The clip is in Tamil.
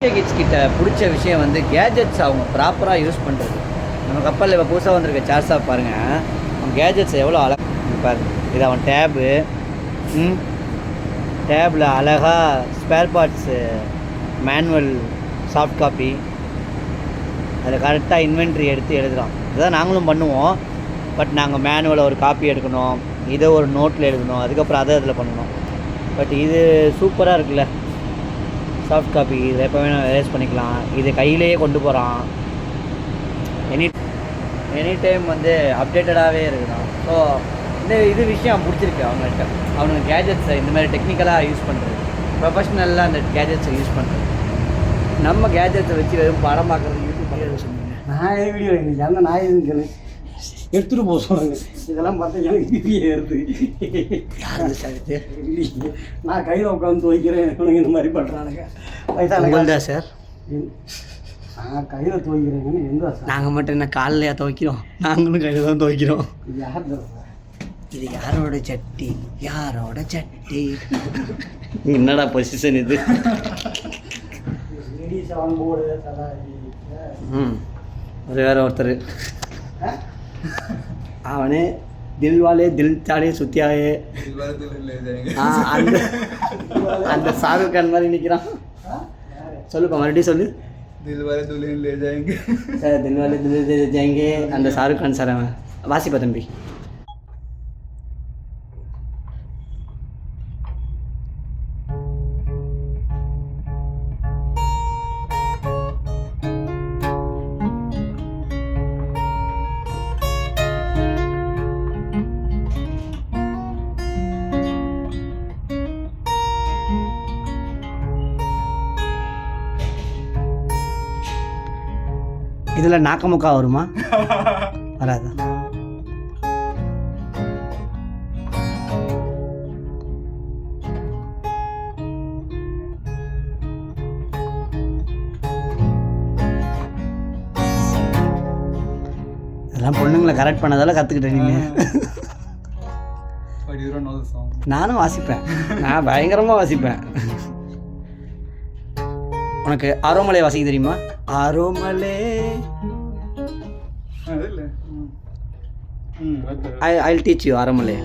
கிட்ஸ் கிட்ட பிடிச்ச விஷயம் வந்து கேஜெட்ஸ் அவங்க ப்ராப்பராக யூஸ் பண்ணுறது நம்ம கப்பலில் இப்போ புதுசாக வந்திருக்க சார்ஸாக பாருங்கள் அவன் கேஜெட்ஸ் எவ்வளோ அழகாக பாரு. இது அவன் டேபு ம். டேபில் அழகாக spare parts manual soft copy அதில் கரெக்டாக இன்வென்ட்ரி எடுத்து எழுதுகிறோம் இதுதான் நாங்களும் பண்ணுவோம். பட் நாங்கள் மேனுவலை ஒரு காப்பி எடுக்கணும். இதை ஒரு நோட்டில் எழுதணும். அதுக்கப்புறம் அதை அதில் பண்ணணும். பட் இது சூப்பராக இருக்குல்ல. சாஃப்ட் காப்பி இதில் எப்போ வேணால் எரேஸ் பண்ணிக்கலாம். இது கையிலேயே கொண்டு போகிறான் எனி எனி டைம் வந்து அப்டேட்டடாகவே இருக்குதான். ஸோ இந்த இது விஷயம் பிடிச்சிருக்கு அவங்கள்ட்ட. அவனுக்கு கேஜெட்ஸை இந்த மாதிரி டெக்னிக்கலாக யூஸ் பண்ணுறது ப்ரொஃபஷ்னலாக அந்த கேஜெட்ஸை யூஸ் பண்ணுறது நம்ம கேஜெட்ஸை வச்சு வெறும் படம் பார்க்குறது யூடியூப் பார்க்குறது நான் வீடியோ எங்களுக்கு அந்த நாய் எடுத்துகிட்டு போக சொல்லுங்க. இதெல்லாம் பார்த்தா எனக்கு பிபி ஏறுது. நான் கையில் உட்காந்து துவைக்கிறேன். இவனுங்க இந்த மாதிரி பண்ணுறானுங்க வயசான சார்? நான் கையில் துவைக்கிறேங்கன்னு எந்த சார்? நாங்கள் மட்டும் என்ன காலைலையா துவைக்கிறோம்? நாங்களும் கையில் தான் துவைக்கிறோம். யார்? இது யாரோட சட்டி? யாரோட சட்டி? என்னடா பொசிஷன் இது? ம். ஒரு வேற ஒருத்தர். அவனே தில் வாலே தில் சாடே சுத்தியாயே. அந்த அந்த ஷாருக் கான் மாதிரி நிற்கிறான் சொல்லுப்பா மறுபடியும் சொல்லு. தில்வாலே துல்லே லே ஜாயங்கே. சார் தில்வாலே துல்லே ஜாயங்கே. அந்த ஷாருக் கான் சார் அவன். வாசிப்பா தம்பி. இதில் நாக்கமுக்கா வருமா? வராதா? இதெல்லாம் பொண்ணுங்களை கரெக்ட் பண்ணதால கற்றுக்கிட்டேன் நீங்கள் நானும் வாசிப்பேன். நான் பயங்கரமாக வாசிப்பேன். உனக்கு ஆரோமலை வாசிக்க தெரியுமா? ಆರು ಮಲೆ I I teach you Aromale